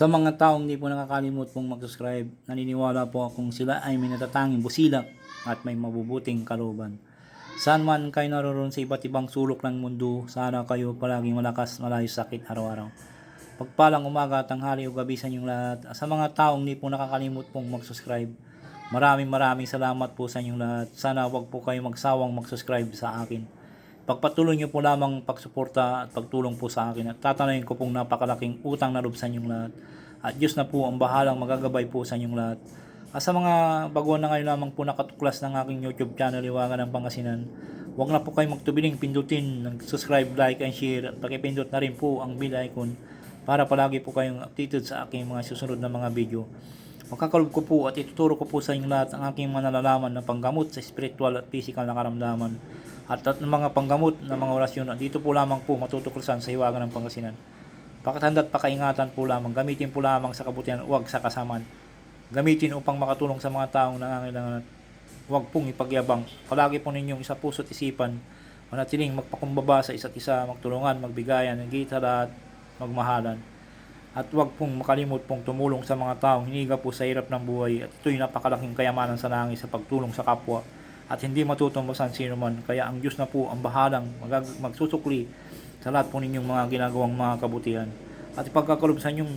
Sa mga taong hindi po nakakalimot pong mag-subscribe, naniniwala po akong sila ay may natatanging busilak at may mabubuting kalooban. Saan man kayo naroon sa iba't ibang sulok ng mundo, sana kayo palaging malakas, malayo sa sakit araw-araw. Pagpalang umaga, tanghali o gabi sa inyong lahat. Sa mga taong hindi po nakakalimot pong mag-subscribe, maraming maraming salamat po sa inyong lahat. Sana wag po kayo magsawang mag-subscribe sa akin. Pagpatuloy niyo po lamang pagsuporta at pagtulong po sa akin at tatanayin ko pong napakalaking utang na loob sa inyong lahat. At Diyos na po ang bahalang magagabay po sa inyong lahat. At sa mga baguhan na ngayon lamang po nakatuklas ng aking YouTube channel, Iwagan ng Pangasinan, huwag na po kayo magtubiling pindutin ng subscribe, like, and share at pakipindot na rin po ang bell icon para palagi po kayong updated sa aking mga susunod na mga video. Magkakalob ko po at ituturo ko po sa inyo lahat ang aking mga nalalaman na panggamot sa spiritual at physical na karamdaman at at ng mga panggamot na mga orasyon at dito po lamang po matutuklasan sa hiwaga ng Pangasinan. Pakatanda at pakaingatan po lamang, gamitin po lamang sa kabutihan, huwag sa kasamaan. Gamitin upang makatulong sa mga taong nangangailangan at huwag pong ipagyabang. Palagi po ninyong isa puso't isipan, manatiling magpakumbaba sa isa't isa, magtulungan, magbigayan, higit sa lahat, magmahalan. At huwag pong makalimot pong tumulong sa mga taong hiniga po sa hirap ng buhay at ito'y napakalaking kayamanan sa langit sa pagtulong sa kapwa at hindi matutumbasan sino man. Kaya ang Diyos na po ang bahalang magag- magsusukli sa lahat po ninyong mga ginagawang mga kabutihan. At ipagkakalob sa inyong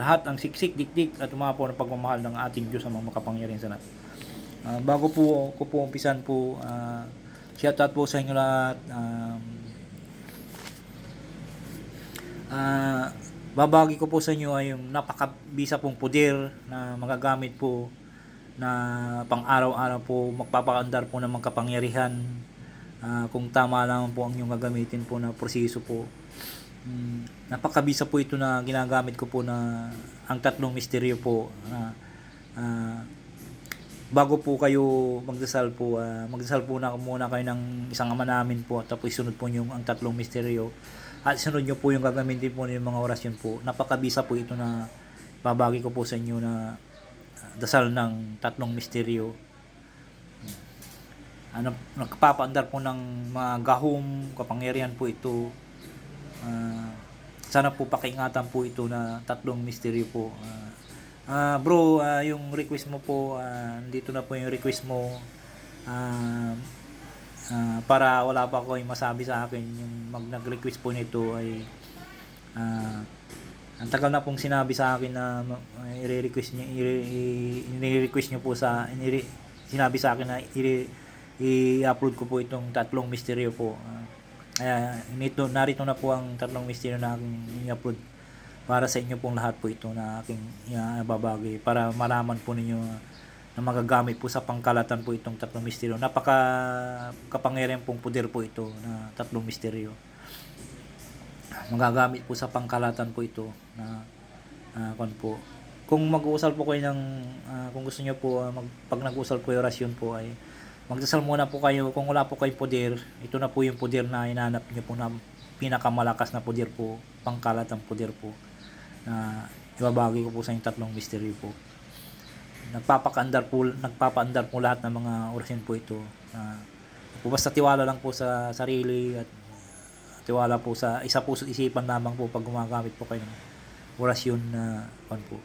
lahat ang siksik, dikdik at umapo ng pagmamahal ng ating Diyos ang mga makapangyarihan sa lahat. Ah, bago po ko po umpisan po, uh, shout out po sa inyo lahat. Um, Ah, babagi ko po sa inyo ay yung napakabisa pong puder na magagamit po na pang araw-araw po magpapaandar po ng kapangyarihan. Ah, kung tama lang po ang inyong gagamitin po na proseso po. Mm, napakabisa po ito na ginagamit ko po na ang tatlong misteryo po. Na ah, bago po kayo magdasal po ah, magdasal po na muna kayo ng isang ama namin po tapos sunod po yung ang tatlong misteryo. At sunod nyo po yung gagamitin po ng mga orasyon po. Napakabisa po ito na babagi ko po sa inyo na dasal ng tatlong misteryo ano, nagpapaandar po ng mga gahom, kapangyarihan po ito. Ah, sana po pakiingatan po ito na tatlong misteryo po. Ah, ah, bro, ah, yung request mo po, ah, dito na po yung request mo. Ah, ah, para wala pa ko yung masabi sa akin, yung mag nag-request po nito ay ah, ang tagal na pong sinabi sa akin na ma- i-request niyo i-request niyo po sa inire, sinabi sa akin na i- i-upload ko po itong tatlong misteryo po. Ah, kaya nito narito na po ang tatlong misteryo na aking i-upload para sa inyo pong lahat po ito na aking ibabagay para malaman po ninyo na magagamit po sa pangkalatan po itong tatlong misteryo. Napaka kapangyarihan pong puder po ito na tatlong misteryo. Magagamit po sa pangkalatan po ito na ah, kung po. Kung mag-uusal po kayo ng ah, kung gusto niyo po ah, mag, pag nag-uusal po yung po ay magdasal muna po kayo. Kung wala po kayong poder ito na po yung poder na hinanap niyo po na pinakamalakas na poder po pangkalatang poder po na ibabagi ko po sa inyong tatlong misteryo po. Nagpapakaandar po nagpapaandar po lahat ng mga orasyon po ito. Po basta tiwala lang po sa sarili at tiwala po sa isa po sa isipan lamang po pag gumagamit po kayo ng orasyon na pan po.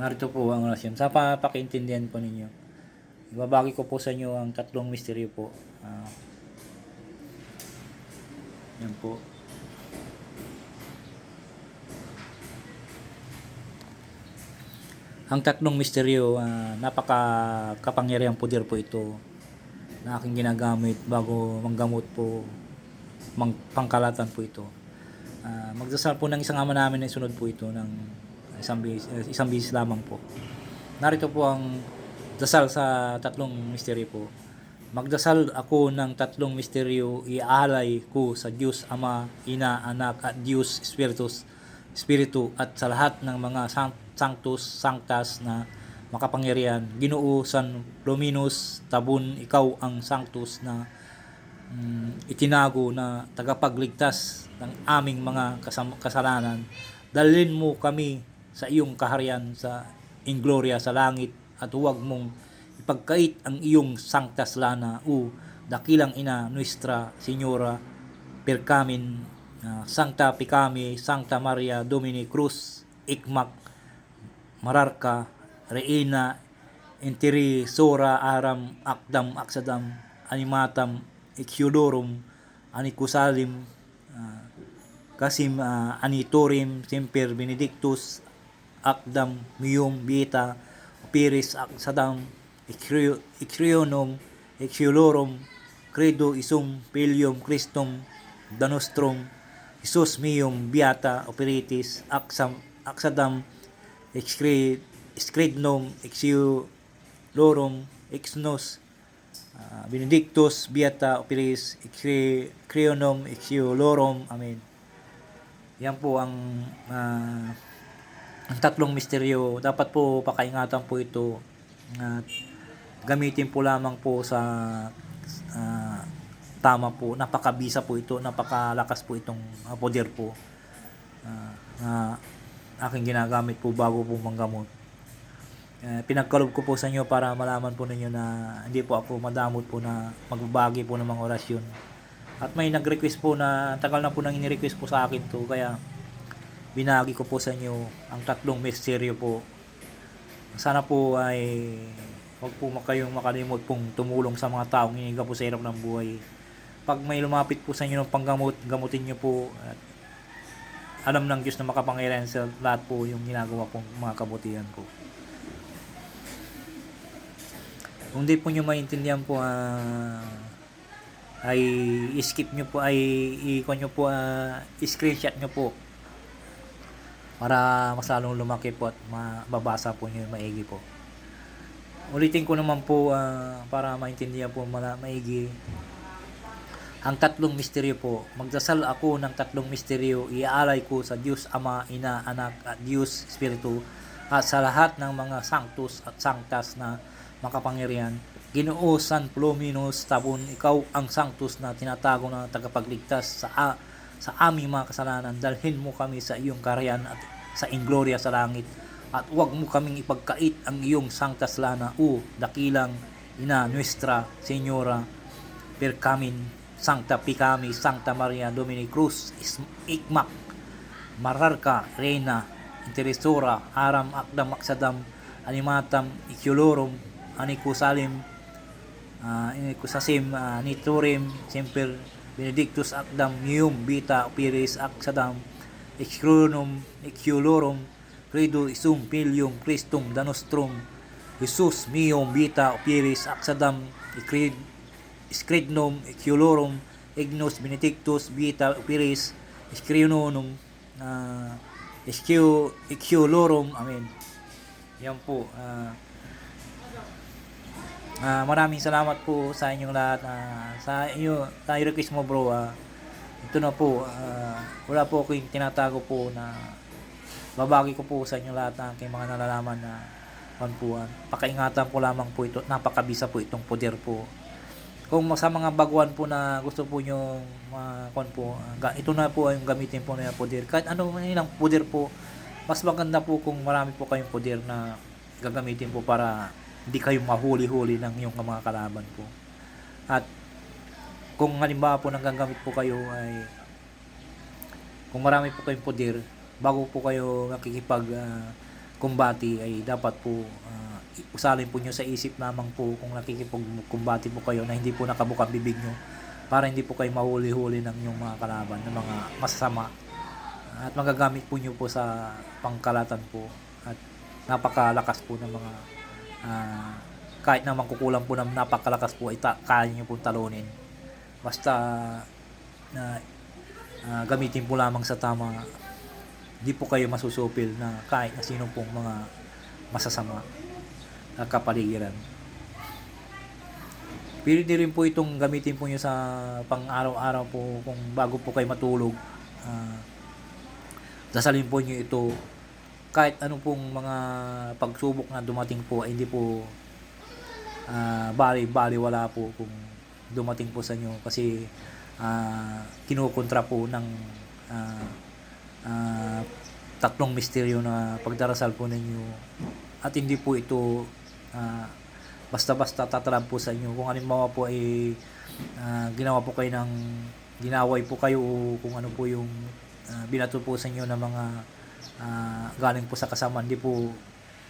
Narito po ang orasyon. Sa pa pakiintindihan po ninyo. Ibabagi ko po sa inyo ang tatlong misteryo po. Ah. yan po. Ang tatlong misteryo, ah, napaka kapangyarihang poder po ito na aking ginagamit bago manggamot po mang, pangkalatan po ito. Ah, magdasal po ng isang ama namin na isunod po ito ng isang bis, eh, isang bis lamang po. Narito po ang dasal sa tatlong misteryo po. Magdasal ako ng tatlong misteryo, iaalay ko sa Diyos Ama, Ina, Anak at Diyos Spiritus, Spiritu at sa lahat ng mga sang- sanctus, sanctas na makapangyarihan. Ginoo San Luminous, tabun ikaw ang sanctus na mm, itinago na tagapagligtas ng aming mga kasalanan. Dalhin mo kami sa iyong kaharian sa in gloria sa langit at huwag mong ipagkait ang iyong sanctas lana o dakilang ina Nuestra Señora per Carmen, ah, Sancta Picami, Sancta Maria Domini Cruz, Ikmak, Mararka, Reina, Interi, Sora, Aram, Akdam, Aksadam, Animatam, Ikyudorum, Anikusalim, ah, Kasim, ah, Anitorim, Semper, Benedictus, Akdam, Miyum, Bita, Piris, Aksadam, Ikrio- Ikrionum, Ikyulorum, Credo, Isum, Pilium, Christum, Danostrum, Isus Mium, Beata, Operitis, Aksam, Aksadam, Excre, Excrednum, Exiolorum, Exnos, ah, Benedictus, Beata, Operis, Excre, Creonum, Exiolorum, Amen. Yan po ang ah, ang tatlong misteryo. Dapat po pakaingatan po ito at gamitin po lamang po sa ah, tama po. Napakabisa po ito. Napakalakas po itong ah, poder po ah, na aking ginagamit po bago po manggamot. Eh, pinagkalob ko po sa inyo para malaman po ninyo na hindi po ako madamot po na magbabagi po ng mga orasyon. At may nag-request po na tagal na po nang ini-request po sa akin to kaya binagi ko po sa inyo ang tatlong misteryo po. Sana po ay huwag po kayong makalimot pong tumulong sa mga taong hiniga po sa hirap ng buhay. Pag may lumapit po sa inyo ng panggamot, gamutin nyo po at alam ng Diyos na makapangyarihan sa lahat po yung ginagawa pong mga kabutihan ko. Kung di po nyo maintindihan po ah, ay skip nyo po ay i-kon nyo po ah, screenshot nyo po para mas lalong lumaki po at mababasa po nyo maigi po. Ulitin ko naman po ah, para maintindihan po mala, maigi ang tatlong misteryo po. Magdasal ako ng tatlong misteryo. Iaalay ko sa Diyos Ama, Ina, Anak at Diyos Espiritu at sa lahat ng mga sanctus at sanctas na makapangyarihan. Ginoo San Pluminus Tabon, ikaw ang sanctus na tinatago na tagapagligtas sa a, sa aming mga kasalanan. Dalhin mo kami sa iyong karayan at sa ingloria sa langit. At huwag mo kaming ipagkait ang iyong sanctas lana, o dakilang ina nuestra, Senyora, per camin Sancta Picami, Sancta Maria Domini Cruz, Ikmak, Mararka, Reina, Interesora, Aram, Akdam, Aksadam, Animatam, Ikyolorum, Anikusalim, uh, Anikusasim, uh, Niturim, Semper, Benedictus, Akdam, Mium, Bita, Opiris, Aksadam, Excronum, Ikyolorum, Credo, Isum, Pilium, Christum, Danostrum, Jesus, Mium, Bita, Opiris, Aksadam, Ikrid, Scrednum, Eculorum, Ignos, Benedictus, Vita, Opiris, Escrionum, uh, Escu, Eculorum, Amen. Yan po. ah ah, maraming salamat po sa inyong lahat. ah, sa inyo, sa request mo bro. ah ito na po. ah, wala po ako yung tinatago po na babagi ko po sa inyo lahat ng aking mga nalalaman na panpuan. Pakaingatan po lamang po ito. Napakabisa po itong poder po kung sa mga baguhan po na gusto po nyo kon po, ga- ito na po yung gamitin po na poder. Kahit ano ilang poder po, mas maganda po kung marami po kayong poder na gagamitin po para hindi kayo mahuli-huli ng yung mga kalaban po. At kung halimbawa po nang gagamit po kayo ay kung marami po kayong poder, bago po kayo nakikipag ah, kumbati ay dapat po ah, usalin po nyo sa isip lamang po kung nakikipagkumbati po kayo na hindi po nakabukang bibig nyo para hindi po kayo mahuli-huli ng inyong mga kalaban ng mga masasama. At magagamit po nyo po sa pangkalatan po at napakalakas po ng mga ah, kahit na mangkukulang po ng napakalakas po ay ta- kaya nyo po talunin. Basta na ah, gamitin po lamang sa tama di po kayo masusupil na kahit na sino pong mga masasama na kapaligiran. Pwede rin po itong gamitin po nyo sa pang araw-araw po kung bago po kayo matulog. ah, dasalin po nyo ito kahit ano pong mga pagsubok na dumating po ay hindi po ah, bali bali wala po kung dumating po sa inyo kasi ah, kinukontra po ng ah, ah, tatlong misteryo na pagdarasal po ninyo at hindi po ito ah, basta-basta tatalab po sa inyo. Kung halimbawa po ay ah, ginawa po kayo ng ginaway po kayo o kung ano po yung ah, binato po sa inyo ng mga ah, galing po sa kasama, hindi po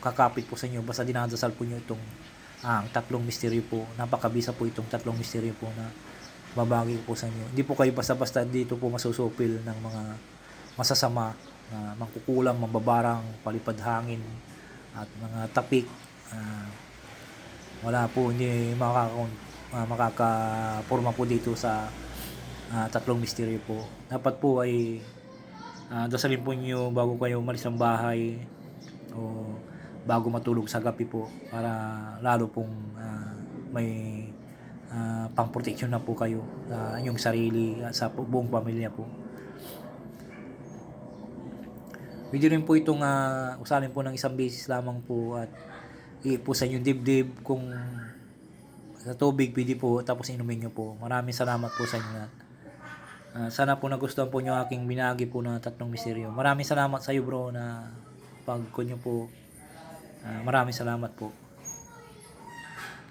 kakapit po sa inyo. Basta dinadasal po nyo itong ah, tatlong misteryo po. Napakabisa po itong tatlong misteryo po na babagi po sa inyo. Hindi po kayo basta-basta dito po masusupil ng mga masasama na mangkukulam, mambabarang, palipad hangin at mga tapik. Ah, wala po hindi makaka uh, makakaporma po dito sa ah, tatlong misteryo po. Dapat po ay ah, dasalin po niyo bago kayo umalis ng bahay o bago matulog sa gabi po para lalo pong ah, may ah, pangproteksyon na po kayo sa inyong sarili at sa bu- buong pamilya po. Pwede rin po itong uh, usalin po ng isang beses lamang po at ipusan yung dibdib kung sa tubig pwede po tapos inumin nyo po. Maraming salamat po sa inyo lahat. Ah, sana po nagustuhan po nyo aking binagi po na tatlong misteryo. Maraming salamat sa iyo bro na pag nyo po. Ah, maraming salamat po.